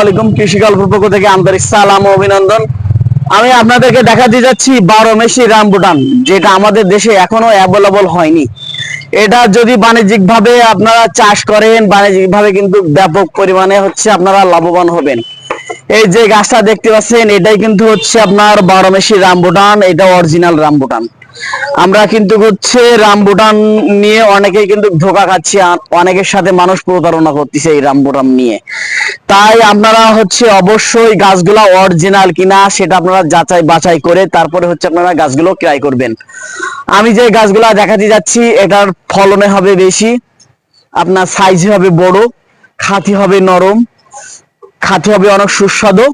আলাইকুম, কৃষি গল্প পক্ষ থেকে আন্তরিক সালাম অভিনন্দন। আমি আপনাদেরকে দেখাতে যাচ্ছি বারো মেশি রামবুটান, যেটা আমাদের দেশে এখনও অ্যাভেলেবল হয়নি। এটা যদি বাণিজ্যিক ভাবে আপনারা চাষ করেন বাণিজ্যিক ভাবে কিন্তু ব্যাপক পরিমাণে হচ্ছে আপনারা লাভবান হবেন। এই যে গাছটা দেখতে পাচ্ছেন, এটাই কিন্তু হচ্ছে আপনার বারো মেশি রামবুটান, এটা অরিজিনাল রামবুটান। আমরা কিন্তু হচ্ছে রামবুটান নিয়ে অনেকেই কিন্তু ধোকা খাচ্ছি অনেকের সাথে মানুষ প্রতারণা করতেছে এই রামবুটান নিয়ে। তাই আপনারা হচ্ছে অবশ্যই গাছগুলা অরিজিনাল কিনা সেটা আপনারা যাচাই বাছাই করে তারপরে হচ্ছে আপনারা গাছগুলো ক্রয় করবেন। আমি যে গাছগুলা দেখাতে যাচ্ছি, এটার ফলনে হবে বেশি, আপনার সাইজ হবে বড় খাতি হবে নরম খাতি হবে অনেক সুস্বাদু।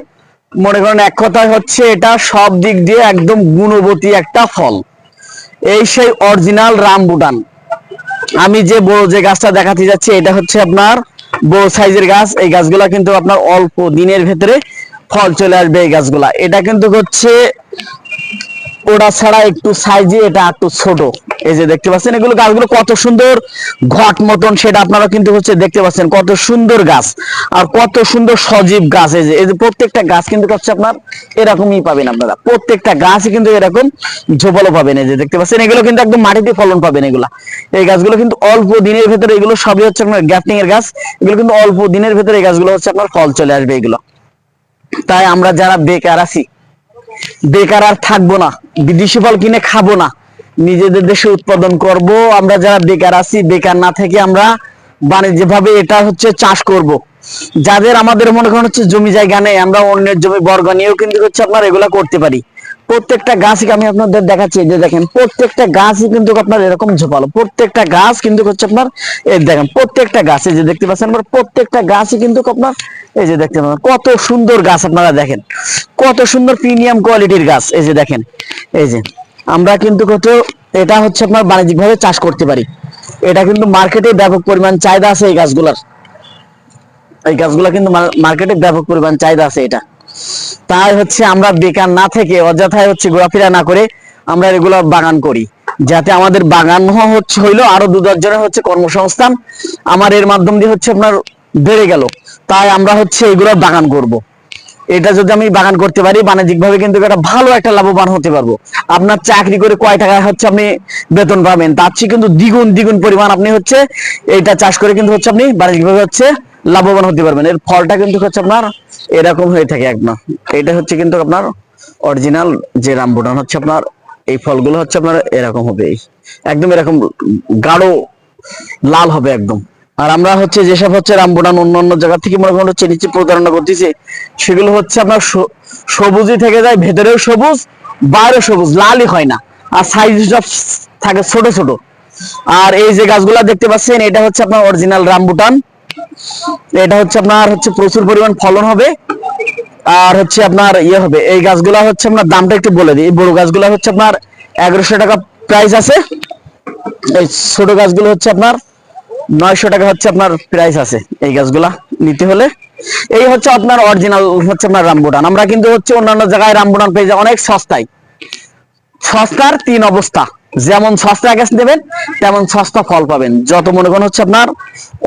মনে করেন এক কথায় হচ্ছে এটা সব দিক দিয়ে একদম গুণবতী একটা ফল। এই সেই অরিজিনাল রামবুটান আমি যে বড় যে গাছটা দেখাতে যাচ্ছি, এটা হচ্ছে আপনার বড় সাইজের গাছ। এই গাছগুলা কিন্তু আপনার অল্প দিনের ভেতরে ফল চলে আসবে এই গাছগুলা। এটা কিন্তু হচ্ছে ওটা ছাড়া একটু সাইজে এটা একটু ছোট। এই যে দেখতে পাচ্ছেন, এগুলো গাছগুলো কত সুন্দর ঘট মতন, সেটা আপনারা কিন্তু হচ্ছে দেখতে পাচ্ছেন, কত সুন্দর গাছ আর কত সুন্দর সজীব গাছ। এই যে এই যে প্রত্যেকটা গাছ কিন্তু হচ্ছে আপনার এরকমই পাবেন আপনারা। প্রত্যেকটা গাছই কিন্তু এরকম ঝোপালো পাবেন। এই যে দেখতে পাচ্ছেন, এগুলো কিন্তু একদম মাটিতে ফলন পাবেন এগুলা। এই গাছগুলো কিন্তু অল্প দিনের ভেতরে এগুলো সবই হচ্ছে আপনার গ্যাপটিং এর গাছ, এগুলো কিন্তু অল্প দিনের ভেতরে এই গাছগুলো হচ্ছে আপনার ফল চলে আসবে এগুলো। তাই আমরা যারা বেকার আছি বেকার আর থাকব না, বিদেশি ফল কিনে খাব না। নিজেদের দেশে উৎপাদন করব, আমরা যারা বেকার আছি, বেকার না থেকে আমরা বাণিজ্য ভাবে এটা হচ্ছে চাষ করব। যাদের আমাদের মনে করেন হচ্ছে জমি জায়গা নেই, আমরা অন্যের জমি বর্গ নিয়েও কিন্তু হচ্ছে আপনার এগুলা করতে পারি। প্রত্যেকটা গাছই আমি আপনাদের দেখাচ্ছি, এই যে দেখেন, প্রত্যেকটা গাছই কিন্তু আপনার এরকম ঝোপালো। প্রত্যেকটা গাছ কিন্তু হচ্ছে আপনার, এই দেখেন, প্রত্যেকটা গাছ যে দেখতে পাচ্ছেন আপনার, প্রত্যেকটা গাছই কিন্তু আপনার, এই যে দেখতে পাচ্ছেন, কত সুন্দর গাছ আপনারা দেখেন। কত সুন্দর প্রিমিয়াম কোয়ালিটির গাছ, এই যে দেখেন, এই যে। আমরা কিন্তু কত এটা হচ্ছে আপনার বাণিজ্যিক ভাবে চাষ করতে পারি। এটা কিন্তু মার্কেটে ব্যাপক পরিমাণ চাহিদা আছে এই গাছগুলার। এই গাছগুলা কিন্তু মার্কেটে ব্যাপক পরিমাণ চাহিদা আছে এটা। তাই হচ্ছে আমরা বেকার না থেকে অযথায় হচ্ছে ঘোরাফেরা না করে আমরা এগুলো বাগান করি। যাতে আমাদের বাগান হচ্ছে হইল আরও দু দশজনের হচ্ছে কর্মসংস্থান। আমার এর মাধ্যম দিয়ে হচ্ছে আপনার বেড়ে গেল। তাই আমরা হচ্ছে এগুলো বাগান করব। এটা যদি আমি বাগান করতে পারি বাণিজ্যিক ভাবে কিন্তু একটা ভালো একটা লাভবান হতে পারব। আপনার চাকরি করে কয় টাকা হচ্ছে আপনি বেতন পাবেন? তার চেয়ে কিন্তু দ্বিগুণ দ্বিগুণ পরিমাণ আপনি হচ্ছে এটা চাষ করে কিন্তু হচ্ছে আপনি বাণিজ্যিক ভাবে হচ্ছে লাভবান হতে পারবেন। এর ফলটা কিন্তু হচ্ছে আপনার এরকম হয়ে থাকে একদম এটা হচ্ছে কিন্তু আপনার অরিজিনাল যে রামবুটান হচ্ছে আপনার, এই ফলগুলো হচ্ছে আপনার এরকম হবে। একদম এরকম গাঢ়, লাল হবে একদম। আর আমরা হচ্ছে যেসব হচ্ছে রামবুটান অন্য অন্য জায়গা থেকে মনে করেন হচ্ছে নিচে প্রতারণা করতেছে, সেগুলো হচ্ছে আপনার সবুজই থেকে যায়, ভেতরেও সবুজ, বাইরেও সবুজ, লালই হয় না। আর সাইজ সব থাকে ছোট ছোট। আর এই যে গাছগুলা দেখতে পাচ্ছেন, এটা হচ্ছে আপনার অরিজিনাল রামবুটান এটা হচ্ছে আপনার হচ্ছে প্রচুর পরিমাণ ফলন হবে। আর হচ্ছে আপনার ইয়ে হবে। এই গাছগুলা হচ্ছে আপনার দামটা একটু বলে দিই। বড় গাছগুলা হচ্ছে আপনার এগারোশো টাকা প্রাইস আছে। এই ছোট গাছগুলো হচ্ছে আপনার নয়শো টাকা হচ্ছে আপনার প্রাইস আছে। এই গাছগুলা নিতে হলে। এই হচ্ছে আপনার অরিজিনাল হচ্ছে আপনার রামবুটান। আমরা কিন্তু হচ্ছে অন্যান্য জায়গায় রামবুটান পেয়ে যাই। অনেক সস্তায়। সস্তার তিন অবস্থা। যেমন সস্তা গাছ নেবেন, তেমন সস্তা ফল পাবেন। যত মনে করেন হচ্ছে আপনার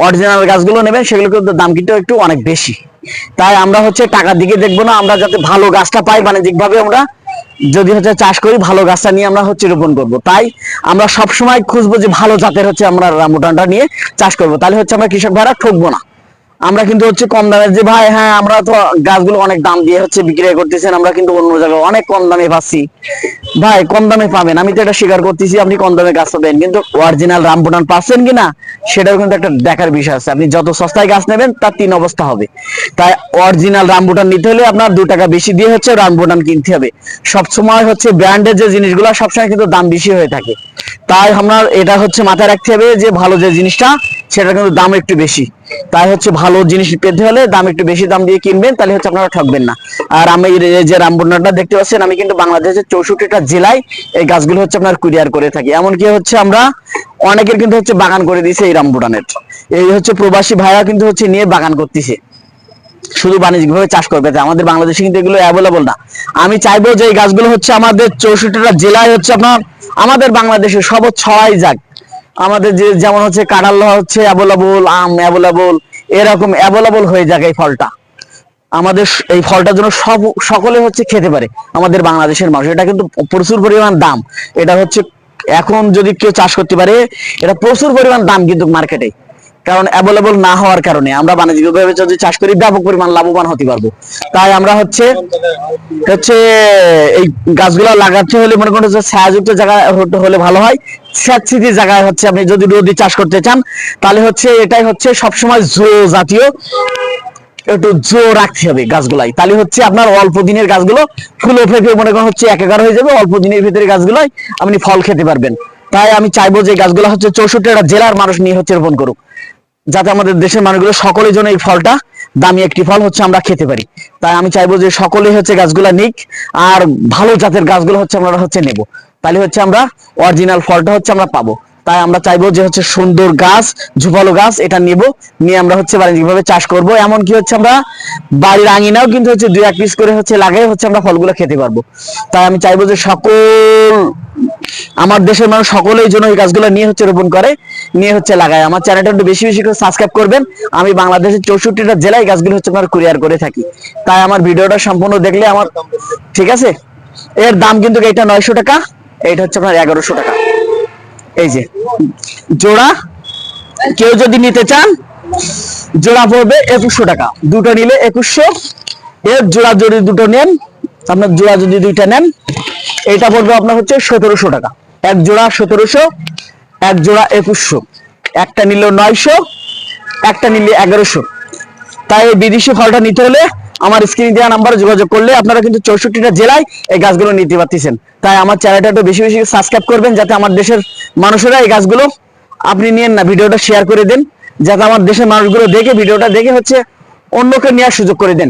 অরিজিনাল গাছগুলো নেবেন সেগুলো কিন্তু দাম কিন্তু একটু অনেক বেশি। তাই আমরা হচ্ছে টাকার দিকে দেখব না, আমরা যাতে ভালো গাছটা পাই বাণিজ্যিক ভাবে আমরা যদি হচ্ছে চাষ করি, ভালো গাছটা নিয়ে আমরা হচ্ছে রোপণ করব। তাই আমরা সব সময় খুঁজবো যে ভালো জাতের হচ্ছে আমরা রামুটানটা নিয়ে চাষ করব। তাহলে হচ্ছে আমরা কৃষক ভাইরা ঠকবো না। আমরা কিন্তু হচ্ছে কম দামের যে ভাই হ্যাঁ আমরা তো গাছগুলো অনেক দাম দিয়ে হচ্ছে বিক্রি করতেছেন, আমরা কিন্তু অন্য জায়গায় অনেক কম দামে পাচ্ছি। ভাই, কম দামে পাবেন, আমি তো এটা স্বীকার করতেছি, আপনি কম দামে গাছ পাবেন কিন্তু অরিজিনাল রামবুটান পাচ্ছেন কিনা সেটাও কিন্তু একটা দেখার বিষয় আছে। আপনি যত সস্তায় গাছ নেবেন, তার তিন অবস্থা হবে। তাই অরিজিনাল রামবুটান নিতে হলে আপনার দু টাকা বেশি দিয়ে হচ্ছে রামবুটান কিনতে হবে। সবসময় হচ্ছে ব্র্যান্ডের যে জিনিসগুলো, সবসময় কিন্তু দাম বেশি হয়ে থাকে। তাই আপনার এটা হচ্ছে মাথায় রাখতে হবে যে ভালো যে জিনিসটা সেটা কিন্তু দাম একটু বেশি। তাই হচ্ছে ভালো জিনিস পেতে হলে দাম একটু বেশি দাম দিয়ে কিনবেন, তাহলে হচ্ছে আপনারা ঠকবেন না। আর আমি যে রামবুটানটা দেখতে পাচ্ছেন, আমি কিন্তু বাংলাদেশের চৌষট্টিটা জেলায় এই গাছগুলো হচ্ছে আপনার কুরিয়ার করে থাকি। এমনকি হচ্ছে আমরা অনেকের কিন্তু হচ্ছে বাগান করে দিয়েছে এই রামবুটানের এই হচ্ছে প্রবাসী ভাইরা কিন্তু হচ্ছে নিয়ে বাগান করতেছে। শুধু বাণিজ্যিক ভাবে চাষ করবে আমাদের বাংলাদেশে কিন্তু এগুলো অ্যাভেলেবল না। আমি চাইব যে এই গাছগুলো হচ্ছে আমাদের চৌষট্টিটা জেলায় হচ্ছে আপনার আমাদের বাংলাদেশে সব ছড়াই যাক। আমাদের যে যেমন হচ্ছে কাঁঠাল হচ্ছে অ্যাভেলেবল আম অ্যাভেলেবল এরকম অ্যাভেলেবল হয়ে যাক এই ফলটা। আমাদের এই ফলটার জন্য সব, সকলে হচ্ছে খেতে পারে আমাদের বাংলাদেশের মানুষ। এটা কিন্তু প্রচুর পরিমাণ দাম। এটা হচ্ছে, এখন যদি কেউ চাষ করতে পারে, এটা প্রচুর পরিমাণ দাম কিন্তু মার্কেটে কারণ অ্যাভেলেবল না হওয়ার কারণে আমরা বাণিজ্যিকভাবে যদি চাষ করি, ব্যাপক পরিমাণ লাভবান হতে পারব। তাই আমরা হচ্ছে হচ্ছে এই গাছগুলো লাগাতে হলে মনে করেন যে ছায়াযুক্ত জায়গায় হতে হলে ভালো হয়। স্যাঁতসিটি জায়গায় হচ্ছে আপনি যদি রোদি চাষ করতে চান, তাহলে হচ্ছে এটাই হচ্ছে সবসময় জো জাতীয়, একটু জো রাখতে হবে গাছগুলাই। তাহলে হচ্ছে আপনার অল্প দিনের গাছগুলো ফুলে ফেপে মনে করেন হচ্ছে একাকার হয়ে যাবে, অল্প দিনের ভিতরে গাছগুলোই আপনি ফল খেতে পারবেন। তাই আমি চাইব যে গাছগুলো হচ্ছে চৌষট্টিটা জেলার মানুষ নিয়ে হচ্ছে রোপণ করুক। যাতে আমাদের দেশের মানুষগুলো সকলের জন্য এই ফলটা দামি একটি ফল হচ্ছে আমরা খেতে পারি। তাই আমি চাইব যে সকলে হচ্ছে গাছগুলা নিক, আর ভালো জাতের গাছগুলো হচ্ছে আমরা হচ্ছে নেব। তাহলে হচ্ছে আমরা অরিজিনাল ফলটা হচ্ছে আমরা পাবো। তাই আমরা চাইব যে হচ্ছে সুন্দর গাছ ঝুপালো গাছ এটা নিব, নিয়ে আমরা হচ্ছে বাণিজ্যিকভাবে চাষ করব। এমন কি হচ্ছে আমরা বাড়ির আঙিনাও কিন্তু হচ্ছে দুই এক পিস করে হচ্ছে লাগাই হচ্ছে আমরা ফলগুলো খেতে পারব। তাই আমি চাইব যে সকল আমার দেশের মানুষ সকলেই জন্য এই গাছগুলো নিয়ে হচ্ছে রোপণ করে, নিয়ে হচ্ছে লাগায়। আমার চ্যানেলটা একটু বেশি বেশি করে সাবস্ক্রাইব করবেন। আমি বাংলাদেশের চৌষট্টিটা জেলায় গাছগুলো হচ্ছে আপনার কুরিয়ার করে থাকি। তাই আমার ভিডিওটা সম্পূর্ণ দেখলে আমার ঠিক আছে? এর দাম কিন্তু এটা নয়শো টাকা এইটা হচ্ছে আপনার এগারোশো টাকা। এই যে, জোড়া, কেউ যদি নিতে চান, জোড়া পড়বে একুশশো টাকা। দুটো নিলে একুশশো, এর জোড়া যদি দুটো নেন আপনার জোড়া যদি দুইটা নেন এটা পড়বে আপনার হচ্ছে সতেরোশো টাকা। এক জোড়া সতেরোশো, এক জোড়া একুশশো। একটা নিল নয়শো, একটা নিলে এগারোশো। তাই এই বিদেশি ফলটা নিতে হলে আমার স্ক্রিনে দেওয়া নাম্বারে যোগাযোগ করলে আপনারা কিন্তু চৌষট্টিটা জেলায় এই গাছগুলো নিতে পারতেছেন। তাই আমার চ্যানেলটা একটু বেশি বেশি সাবস্ক্রাইব করবেন, যাতে আমার দেশের মানুষেরা এই গাছগুলো আপনি নিয়েন না, ভিডিওটা শেয়ার করে দেন, যাতে আমার দেশের মানুষগুলো দেখে, ভিডিওটা দেখে হচ্ছে অন্যকে নেওয়ার সুযোগ করে দেন।